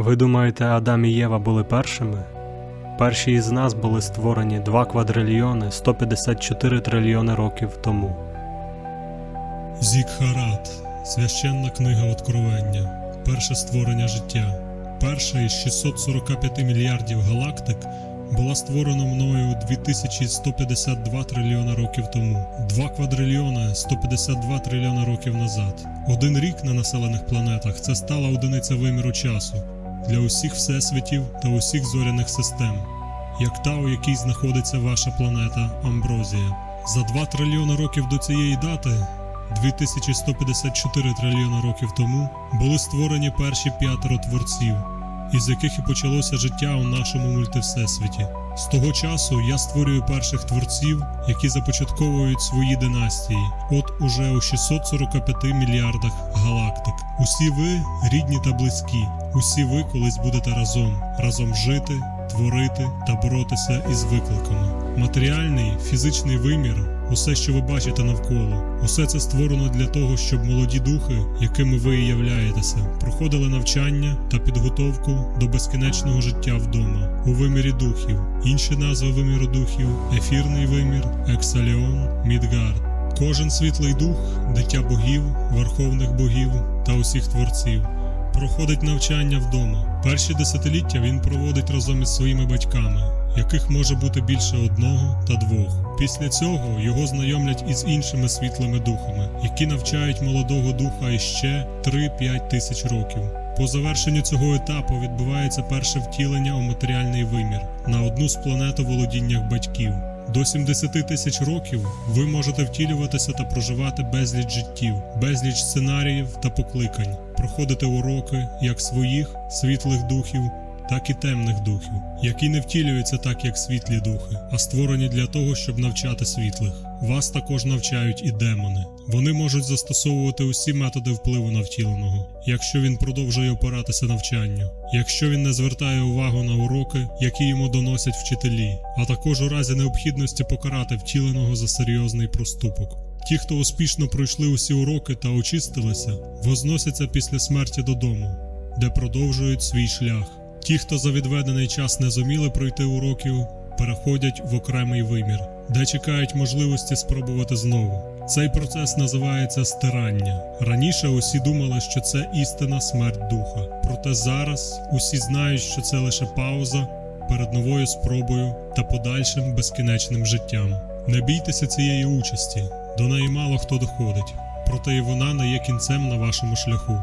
Ви думаєте, Адам і Єва були першими? Перші із нас були створені 2 квадрильйони 154 трильйони років тому. Зікхарат, священна книга Откровення, перше створення життя. Перша із 645 мільярдів галактик була створена мною 2152 трильйона років тому, 2 квадрильйони 152 трильйона років назад. Один рік на населених планетах це стала одиниця виміру часу для усіх всесвітів та усіх зоряних систем, як та, у якій знаходиться ваша планета Амброзія. За 2 трильйони років до цієї дати 2154 трильйони років тому були створені перші п'ятеро творців, із яких і почалося життя у нашому мультивсесвіті. З того часу я створюю перших творців, які започатковують свої династії, от уже у 645 мільярдах галактик. Усі ви рідні та близькі, усі ви колись будете разом, разом жити, творити та боротися із викликами. Матеріальний, фізичний вимір, усе, що ви бачите навколо, усе це створено для того, щоб молоді духи, якими ви і являєтеся, проходили навчання та підготовку до безкінечного життя вдома у вимірі духів. Інші назви виміру духів ефірний вимір, Ексаліон, Мідгард. Кожен світлий дух, дитя богів, верховних богів та усіх творців проходить навчання вдома. Перші десятиліття він проводить разом із своїми батьками, яких може бути більше одного та двох. Після цього його знайомлять із іншими світлими духами, які навчають молодого духа іще 3-5 тисяч років. По завершенню цього етапу відбувається перше втілення у матеріальний вимір на одну з планет у володіннях батьків. До 70 тисяч років ви можете втілюватися та проживати безліч життів, безліч сценаріїв та покликань, проходити уроки як своїх світлих духів, так і темних духів, які не втілюються так, як світлі духи, а створені для того, щоб навчати світлих. Вас також навчають і демони. Вони можуть застосовувати усі методи впливу на втіленого, якщо він продовжує опиратися навчанню, якщо він не звертає увагу на уроки, які йому доносять вчителі, а також у разі необхідності покарати втіленого за серйозний проступок. Ті, хто успішно пройшли усі уроки та очистилися, возносяться після смерті додому, де продовжують свій шлях. Ті, хто за відведений час не зуміли пройти уроків, переходять в окремий вимір, де чекають можливості спробувати знову. Цей процес називається стирання. Раніше усі думали, що це істина смерть духа. Проте зараз усі знають, що це лише пауза перед новою спробою та подальшим безкінечним життям. Не бійтеся цієї участі, до неї мало хто доходить, проте і вона не є кінцем на вашому шляху.